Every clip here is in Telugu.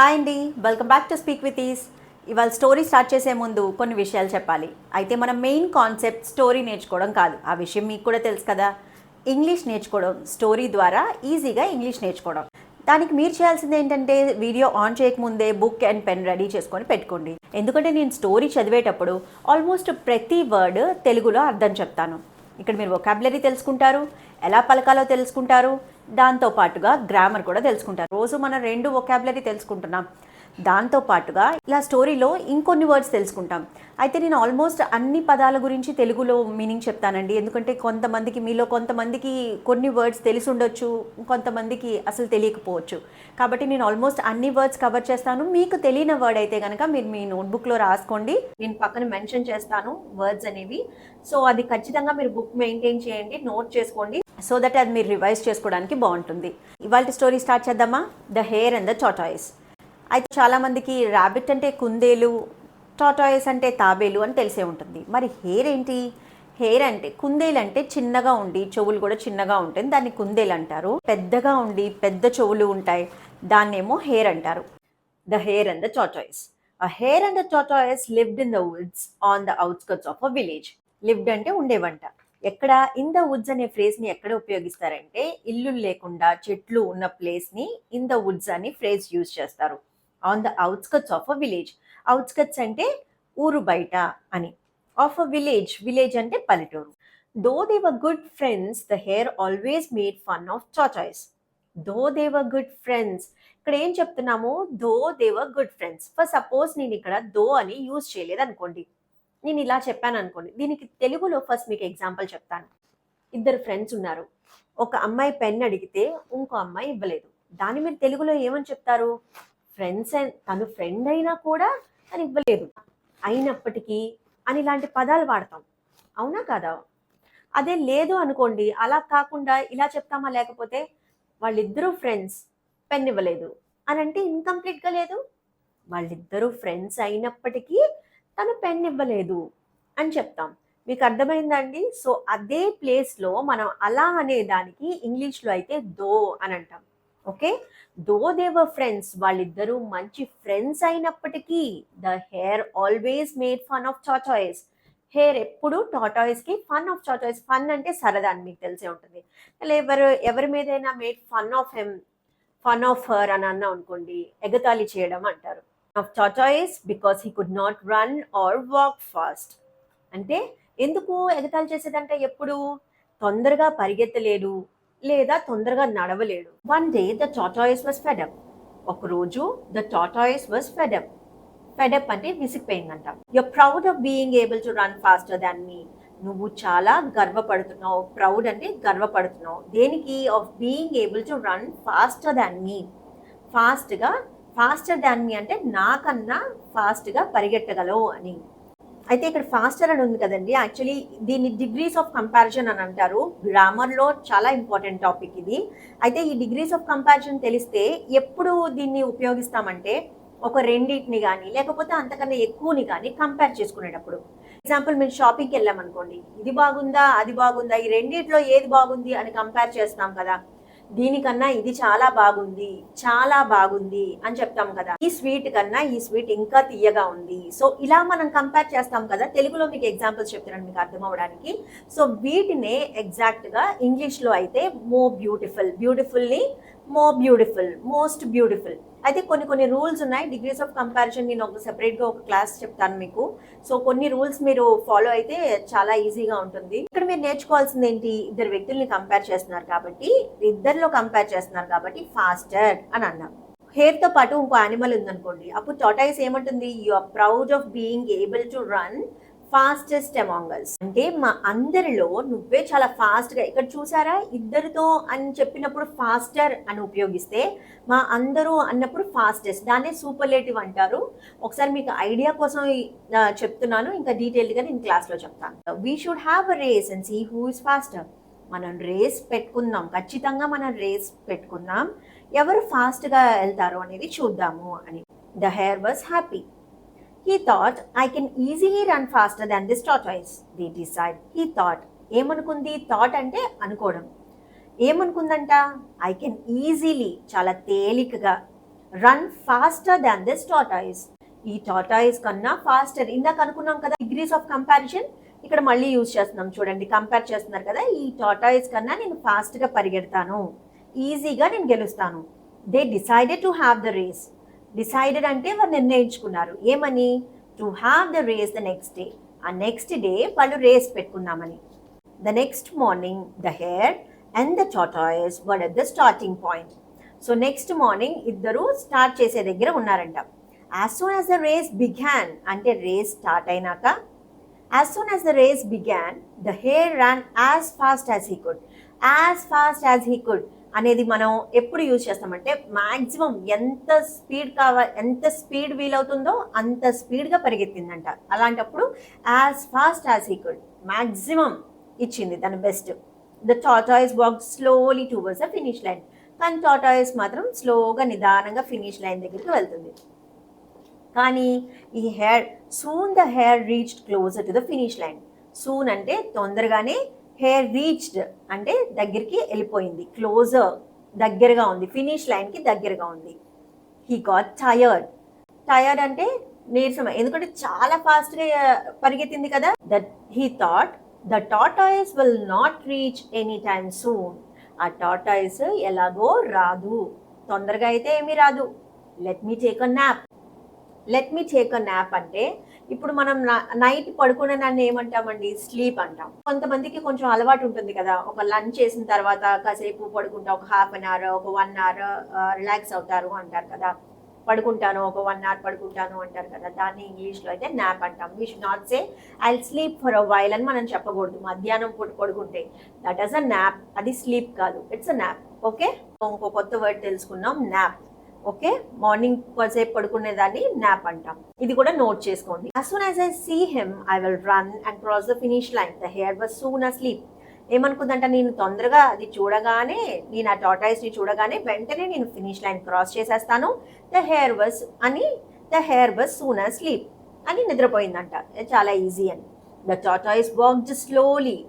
హాయ్ అండి. Welcome back to speak with ease ఇవాళ స్టోరీ స్టార్ట్ చేసే ముందు కొన్ని విషయాలు చెప్పాలి. అయితే మన మెయిన్ కాన్సెప్ట్ స్టోరీ నేర్చుకోవడం కాదు. ఆ విషయం మీకు కూడా తెలుసు కదా. ఇంగ్లీష్ నేర్చుకోవడం స్టోరీ ద్వారా ఈజీగా ఇంగ్లీష్ నేర్చుకోవడం. దానికి మీరు చేయాల్సింది ఏంటంటే వీడియో ఆన్ చేయకముందే బుక్ అండ్ పెన్ రెడీ చేసుకొని పెట్టుకోండి. ఎందుకంటే నేను స్టోరీ చదివేటప్పుడు ఆల్మోస్ట్ ప్రతి వర్డ్ తెలుగులో అర్థం చెప్తాను. ఇక్కడ మీరు వొకాబులరీ తెలుసుకుంటారు. ఎలా పలకాలో తెలుసుకుంటారు. దాంతో పాటుగా గ్రామర్ కూడా తెలుసుకుంటారు. రోజు మనం రెండు వొకాబులరీ తెలుసుకుంటున్నాం. దాంతో పాటుగా ఇలా స్టోరీలో ఇంకొన్ని వర్డ్స్ తెలుసుకుంటాం. అయితే నేను ఆల్మోస్ట్ అన్ని పదాల గురించి తెలుగులో మీనింగ్ చెప్తానండి. ఎందుకంటే కొంతమందికి మీలో కొంతమందికి కొన్ని వర్డ్స్ తెలిసి ఉండొచ్చు కొంతమందికి అసలు తెలియకపోవచ్చు. కాబట్టి నేను ఆల్మోస్ట్ అన్ని వర్డ్స్ కవర్ చేస్తాను. మీకు తెలియని వర్డ్ అయితే కనుక మీరు మీ నోట్బుక్లో రాసుకోండి. నేను పక్కన మెన్షన్ చేస్తాను వర్డ్స్ అనేవి. సో అది ఖచ్చితంగా మీరు బుక్ మెయింటైన్ చేయండి నోట్ చేసుకోండి. సో దట్ అది మీరు రివైజ్ చేసుకోవడానికి బాగుంటుంది. ఇవాళ స్టోరీ స్టార్ట్ చేద్దామా? The hare and the tortoise అయితే చాలామందికి ర్యాబిట్ అంటే కుందేలు టాటాయిస్ అంటే తాబేలు అని తెలిసే ఉంటుంది. మరి హెయిర్ ఏంటి? హెయిర్ అంటే కుందేలు అంటే చిన్నగా ఉండి చెవులు కూడా చిన్నగా ఉంటుంది. దాన్ని కుందేలు అంటారు. పెద్దగా ఉండి పెద్ద చెవులు ఉంటాయి. దాన్నేమో హెయిర్ అంటారు. The hare and the tortoise. A hare and the tortoise lived in the woods on the outskirts of a village. Lived అంటే ఉండేవంట. ఎక్కడ ఇన్ ద వుడ్స్ అనే ఫ్రేజ్ని ఎక్కడ ఉపయోగిస్తారంటే ఇల్లు లేకుండా చెట్లు ఉన్న ప్లేస్ని ఇన్ ద వుడ్స్ అని ఫ్రేజ్ యూజ్ చేస్తారు. On the outskirts of a village outskirts అంటే ఊరు బయట అని. ఆఫ్ అ విలేజ్ విలేజ్ అంటే పల్లెటూరు. Though they were good friends the hare always made fun of చాచాయిస్ though they were good friends ఇక్కడ ఏం చెప్తున్నాము? Though they were good friends for suppose నేను ఇక్కడ దో అని యూజ్ చేయలేదు అనుకోండి నేను ఇలా చెప్పాను అనుకోండి దీనికి తెలుగులో ఫస్ట్ మీకు ఎగ్జాంపుల్ చెప్తాను. ఇద్దరు ఫ్రెండ్స్ ఉన్నారు. ఒక అమ్మాయి పెన్ అడిగితే ఇంకో అమ్మాయి ఇవ్వలేదు. దాన్ని మీరు తెలుగులో ఏమని చెప్తారు? ఫ్రెండ్స్ తను ఫ్రెండ్ అయినా కూడా తను ఇవ్వలేదు. అయినప్పటికీ అని ఇలాంటి పదాలు వాడతాం. అవునా కాదా? అదే లేదు అనుకోండి అలా కాకుండా ఇలా చెప్తామా? లేకపోతే వాళ్ళిద్దరూ ఫ్రెండ్స్ పెన్ ఇవ్వలేదు అని అంటే ఇన్కంప్లీట్గా లేదు? వాళ్ళిద్దరూ ఫ్రెండ్స్ అయినప్పటికీ తను పెన్ ఇవ్వలేదు అని చెప్తాం. మీకు అర్థమైందండి? సో అదే ప్లేస్లో మనం అలా అనే దానికి ఇంగ్లీష్లో అయితే దో అని అంటాం. Okay? Though they were friends. వాళ్ళిద్దరూ మంచి ఫ్రెండ్స్ అయినప్పటికీ the hare always made fun of చాచాయిస్ hare ఎప్పుడు టాటాయిస్కి ఫన్ ఆఫ్ చాటాయిస్ ఫన్ అంటే సరదా అని మీకు తెలిసే ఉంటుంది. ఎవరు ఎవరి మీదైనా made fun of him fun of her అని అన్నా అనుకోండి ఎగతాళి చేయడం అంటారు. Of tortoise because he could not run or walk fast అంటే ఎందుకు ఎగతాళి చేసేదంటే ఎప్పుడు తొందరగా పరిగెత్తలేడు లేదా తొందరగా నడవలేడు. One day the tortoise was fed up ఒకరోజు the tortoise was fed up fed up అంటే విసిగిపోయిందంట. You proud of being able to run faster than me నువ్వు చాలా గర్వపడుతున్నావు. ప్రౌడ్ అంటే గర్వపడుతున్నావు. దేనికి? Of being able to run faster than me ఫాస్ట్గా ఫాస్టర్ దాన్ మీ అంటే నాకన్నా ఫాస్ట్గా పరిగెట్టగలవు అని. అయితే ఇక్కడ ఫాస్టర్ అని ఉంది కదండి. యాక్చువల్లీ దీన్ని డిగ్రీస్ ఆఫ్ కంపారిజన్ అని అంటారు. గ్రామర్లో చాలా ఇంపార్టెంట్ టాపిక్ ఇది. అయితే ఈ డిగ్రీస్ ఆఫ్ కంపారిజన్ తెలిస్తే ఎప్పుడు దీన్ని ఉపయోగిస్తామంటే ఒక రెండింటిని కానీ లేకపోతే అంతకన్నా ఎక్కువని కానీ కంపేర్ చేసుకునేటప్పుడు. ఎగ్జాంపుల్ మీరు షాపింగ్కి వెళ్ళామనుకోండి. ఇది బాగుందా అది బాగుందా ఈ రెండిట్లో ఏది బాగుంది అని కంపేర్ చేస్తాం కదా. దీనికన్నా ఇది చాలా బాగుంది చాలా బాగుంది అని చెప్తాం కదా. ఈ స్వీట్ కన్నా ఈ స్వీట్ ఇంకా తీయగా ఉంది. సో ఇలా మనం కంపేర్ చేస్తాం కదా. తెలుగులో మీకు ఎగ్జాంపుల్స్ చెప్తున్నాను మీకు అర్థం అవడానికి. సో వీటినే ఎగ్జాక్ట్గా ఇంగ్లీష్లో అయితే మో బ్యూటిఫుల్ బ్యూటిఫుల్ని మో బ్యూటిఫుల్ మోస్ట్ బ్యూటిఫుల్ అయితే కొన్ని కొన్ని రూల్స్ ఉన్నాయి. డిగ్రీస్ ఆఫ్ కంపారిజన్ నేను ఒక సెపరేట్గా ఒక క్లాస్ చెప్తాను మీకు. సో కొన్ని రూల్స్ మీరు ఫాలో అయితే చాలా ఈజీగా ఉంటుంది. ఇక్కడ మీరు నేర్చుకోవాల్సింది ఏంటి? ఇద్దరు వ్యక్తుల్ని కంపేర్ చేస్తున్నారు కాబట్టి ఇద్దరిలో కంపేర్ చేస్తున్నారు కాబట్టి ఫాస్టర్ అని అన్నాం. హెయిర్తో పాటు ఇంకో యానిమల్ ఉందనుకోండి అప్పుడు టోటైస్ ఏమంటుంది? You are proud of being able to run fastest among all అంటే మా అందరిలో నువ్వే చాలా ఫాస్ట్గా ఇక్కడ చూసారా? ఇద్దరితో అని చెప్పినప్పుడు ఫాస్టర్ అని ఉపయోగిస్తే మా అందరూ అన్నప్పుడు ఫాస్టెస్ట్ దాన్నే సూపర్లేటివ్ అంటారు. ఒకసారి మీకు ఐడియా కోసం చెప్తున్నాను. ఇంకా డీటెయిల్డ్గా నేను క్లాస్లో చెప్తాను. We should have a race and see who is faster మనం రేస్ పెట్టుకుందాం. ఖచ్చితంగా మనం రేస్ పెట్టుకుందాం. ఎవరు ఫాస్ట్గా గా అనేది చూద్దాము అని. The hare was happy he thought I can easily run faster than this tortoise the decide he thought ఏమనుకుంది? థాట్ అంటే అనుకోవడం. ఏమనుకుందంట? ఐ కెన్ ఈజీలీ చాలా తేలికగా run faster than this tortoise ఈ టాటాయిస్ కన్నా ఫాస్టర్ ఇందాక అనుకున్నాం కదా డిగ్రీస్ ఆఫ్ కంపారిజన్ ఇక్కడ మళ్ళీ యూజ్ చేస్తున్నాం చూడండి కంపేర్ చేస్తున్నారు కదా ఈ టాటాయిస్ కన్నా నేను ఫాస్ట్గా పరిగెడతాను. ఈజీగా నేను గెలుస్తాను. They decided to have the race decided అంటే వారు నిర్ణయించుకున్నారు. ఏమని? To have the race the next day ఆ నెక్స్ట్ డే వాళ్ళు race పెట్టుకుందామని. The next morning the hare and the tortoise were at the starting point so next morning ఇద్దరు స్టార్ట్ చేసే దగ్గర ఉన్నారంట. As soon as the race began అంటే రేస్ స్టార్ట్ అయినాక as soon as the race began the hare ran as fast as he could as fast as he could అనేది మనం ఎప్పుడు యూజ్ చేస్తామంటే మాక్సిమం ఎంత స్పీడ్ కావాలి ఎంత స్పీడ్ వీలవుతుందో అంత స్పీడ్గా పరిగెత్తిందంట. అలాంటప్పుడు as fast as he could maximum ఇచ్చింది తన best the tortoise walk slowly towards the finish line కానీ టాటాయిస్ మాత్రం స్లోగా నిదానంగా ఫినిష్ లైన్ దగ్గరికి వెళ్తుంది. కానీ ఈ hare soon the hare reached closer to the finish line soon అంటే తొందరగానే హెయిర్ రీచ్డ్ అంటే దగ్గరికి వెళ్ళిపోయింది. క్లోజర్ దగ్గరగా ఉంది. ఫినిష్ లైన్కి దగ్గరగా ఉంది. హీ గాట్ టయర్డ్ టయర్డ్ అంటే నీరసం. ఎందుకంటే చాలా ఫాస్ట్గా uh, పరిగెత్తింది కదా. That he thought the tortoise will not reach any time soon ఆ టాటాయిస్ ఎలాగో రాదు. తొందరగా అయితే ఏమీ రాదు. Let me take a nap let me take a nap అంటే ఇప్పుడు మనం నైట్ పడుకునే నన్ను ఏమంటామండి? స్లీప్ అంటాం. కొంతమందికి కొంచెం అలవాటు ఉంటుంది కదా. ఒక లంచ్ చేసిన తర్వాత కాసేపు పడుకుంటా ఒక హాఫ్ అన్ అవర్ ఒక వన్ అవర్ రిలాక్స్ అవుతారు అంటారు కదా. పడుకుంటాను ఒక వన్ అవర్ పడుకుంటాను అంటారు కదా. దాన్ని ఇంగ్లీష్లో అయితే నాప్ అంటాం. We should not say I sleep for a while అని మనం చెప్పకూడదు. మధ్యాహ్నం పూట పడుకుంటే. దట్ ఈస్ అ నాప్ అది స్లీప్ కాదు. ఇట్స్ అ నాప్ ఓకే ఇంకో కొత్త వర్డ్ తెలుసుకున్నాం. Nap okay? మార్నింగ్ కొద్దిసేపు పడుకునేదాన్ని నాప్ అంటాం. ఇది కూడా నోట్ చేసుకోండి. As soon as I see him I will run and cross the finish line the hare was soon asleep ఏమనుకుందంట? నేను తొందరగా అది చూడగానే నేను ఆ టాటాయిస్ని చూడగానే వెంటనే నేను ఫినిష్ లైన్ క్రాస్ చేసేస్తాను. ద హెయిర్ బస్ అని the hare was soon sleep అని నిద్రపోయిందంట. చాలా ఈజీ అని. The tortoise walked slowly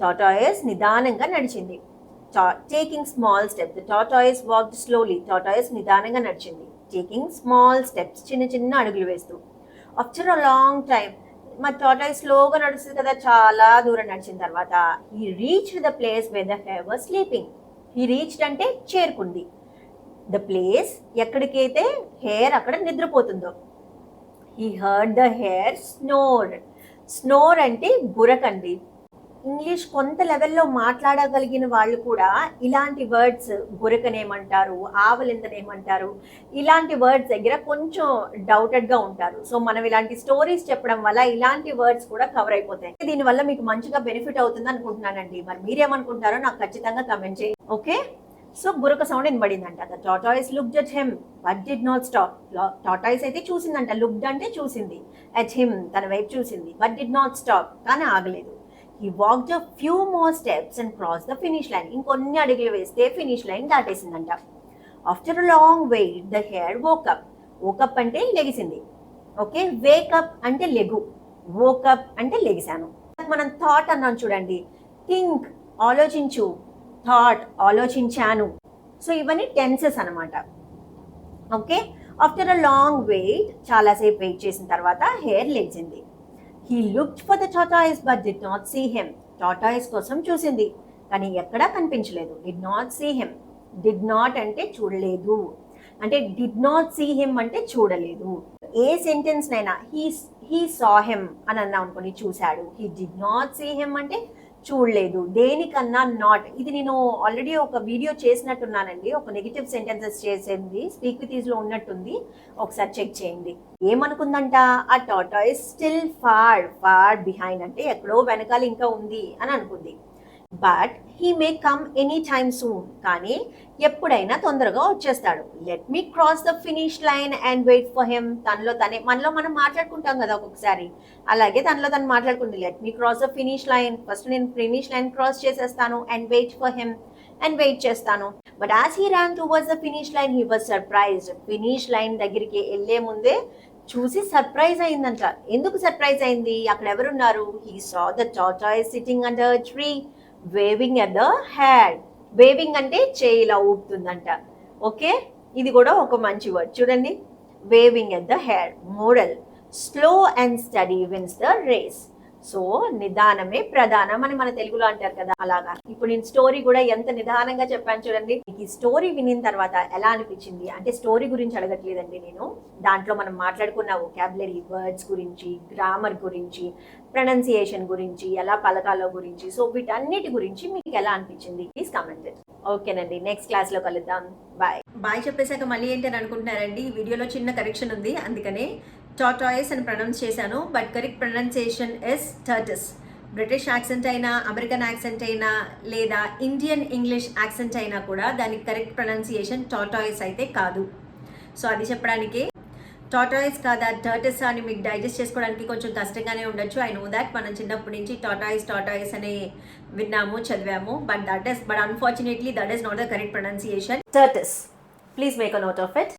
tortoise నిదానంగా నడిచింది. Taking small step tortoise walked slowly tortoise నిదానంగా నడిచింది. టేకింగ్ స్మాల్ స్టెప్స్ చిన్న చిన్న అడుగులు వేస్తూ. ఆఫ్టర్ అ లాంగ్ టైం మా టాటాయిస్ స్లోగా నడుస్తుంది కదా చాలా దూరం నడిచిన తర్వాత he reach the place where the hare was sleeping he reached అంటే చేరుకుంది. ద ప్లేస్ ఎక్కడికైతే హెయిర్ అక్కడ నిద్రపోతుందో. He heard the hare snore snore అంటే బురకండి. ఇంగ్లీష్ కొంత లెవెల్లో మాట్లాడగలిగిన వాళ్ళు కూడా ఇలాంటి వర్డ్స్ గురకనేమంటారు ఆవలింతనేమంటారు ఇలాంటి వర్డ్స్ దగ్గర కొంచెం డౌటెడ్గా ఉంటారు. సో మనం ఇలాంటి స్టోరీస్ చెప్పడం వల్ల ఇలాంటి వర్డ్స్ కూడా కవర్ అయిపోతాయి దీనివల్ల మీకు మంచిగా బెనిఫిట్ అవుతుంది అనుకుంటున్నానండి. మరి మీరేమనుకుంటారో నాకు ఖచ్చితంగా కమెంట్ చేయండి. ఓకే? సో గురక sound వినబడిందంట. The tortoise look at him but did not stop. Tortoise అయితే చూసిందంట. లుక్డ్ అంటే చూసింది. అట్ హిమ్ తన వైపు చూసింది. But did not stop. కానీ ఆగలేదు. He walk the few more steps and cross the finish line ఇంకొన్ని అడుగులు వేస్తే ఫినిష్ లైన్ దాటేసిందంట. After a long wait the hare woke up woke up అంటే లెగిసింది. ఓకే వేకప్ అంటే లెగు. వోకప్ అంటే లెగిసాను మనం థాట్ అన్నాం చూడండి. థింక్ ఆలోచించు. థాట్ ఆలోచించాను. సో ఇవన్నీ టెన్సెస్ అనమాట okay after a long wait చాలాసేపు వెయిట్ చేసిన తర్వాత hare లెగిసింది. He looked for the tortoise but did not see him tortoise కోసం చూసింది కానీ ఎక్కడా కనిపించలేదు. Did not see him did not అంటే చూడలేదు. అంటే డిడ్ నాట్ సీ హిమ్ అంటే చూడలేదు. ఏ సెంటెన్స్ నైనా హీ హీ సా హెమ్ అని అన్నాం అనుకోని చూశాడు. He did not see him అంటే చూడలేదు. దేనికన్నా నాట్ ఇది నేను ఆల్రెడీ ఒక వీడియో చేసినట్టున్నానండి. ఒక నెగిటివ్ సెంటెన్సెస్ చేసింది. స్పీక్ విత్ ఈజ్లో ఉన్నట్టుంది. ఒకసారి చెక్ చేయండి. ఏమనుకుందంట? ఆ tortoise still far far behind అంటే ఎక్కడో వెనకాల ఇంకా ఉంది అని అనుకుంది. But he may come any time soon కానీ ఎప్పుడైనా తొందరగా వచ్చేస్తాడు. Let me cross the finish line and wait for him తనలో తనే మనలో మనం మాట్లాడుకుంటాం కదా ఒక్కొక్కసారి. అలాగే తనలో తను మాట్లాడుకుంది let me cross the finish line first నేను ఫినిష్ లైన్ క్రాస్ చేసేస్తాను and wait for him and wait చేస్తాను. But as he ran towards the finish line he was surprise finish line దగ్గరికి వెళ్ళే ముందే చూసి సర్ప్రైజ్ అయిందంట. ఎందుకు సర్ప్రైజ్ అయింది? అక్కడ ఎవరున్నారు? He saw the టాటాయ్ sitting under tree waving at the hare waving అంటే చేయి ఇలా ఊపుతుందంట. ఓకే? ఇది కూడా ఒక మంచి వర్డ్ చూడండి. Waving at the hare moral slow and steady wins the race so నిదానమే ప్రధానం అని మన తెలుగులో అంటారు కదా అలాగా? ఇప్పుడు నేను స్టోరీ కూడా ఎంత నిదానంగా చెప్పాను చూడండి. మీకు ఈ స్టోరీ వినిన తర్వాత ఎలా అనిపించింది? అంటే స్టోరీ గురించి అడగట్లేదండి నేను. దాంట్లో మనం మాట్లాడుకున్న ఒకాబులరీ వర్డ్స్ గురించి గ్రామర్ గురించి ప్రొనౌన్సియేషన్ గురించి ఎలా పలకాలో గురించి సో వీటన్నిటి గురించి మీకు ఎలా అనిపించింది? ప్లీజ్ కమెంట్ ఓకేనండి నెక్స్ట్ క్లాస్లో కలుద్దాం. బాయ్ బాయ్ చెప్పేశాక మళ్ళీ ఏంటని అనుకుంటున్నారండి? ఈ వీడియోలో చిన్న కరెక్షన్ ఉంది అందుకనే టాటాయిస్ అని ప్రొనౌన్స్ చేశాను but correct pronunciation is tortoise British accent అయినా అమెరికన్ యాక్సెంట్ అయినా లేదా ఇండియన్ ఇంగ్లీష్ యాక్సెంట్ అయినా కూడా దానికి కరెక్ట్ ప్రొనౌన్సియేషన్ టాటాయిస్ అయితే కాదు. సో అది చెప్పడానికి. టాటాయిస్ కాదా టర్టస్ అని మీకు డైజెస్ట్ చేసుకోవడానికి కొంచెం కష్టంగానే ఉండొచ్చు. ఐ నో దాట్ మనం చిన్నప్పటి నుంచి టాటాయిస్ టాటాయిస్ అని విన్నాము చదివాము but that is but unfortunately that is not the correct pronunciation tortoise please make a note of it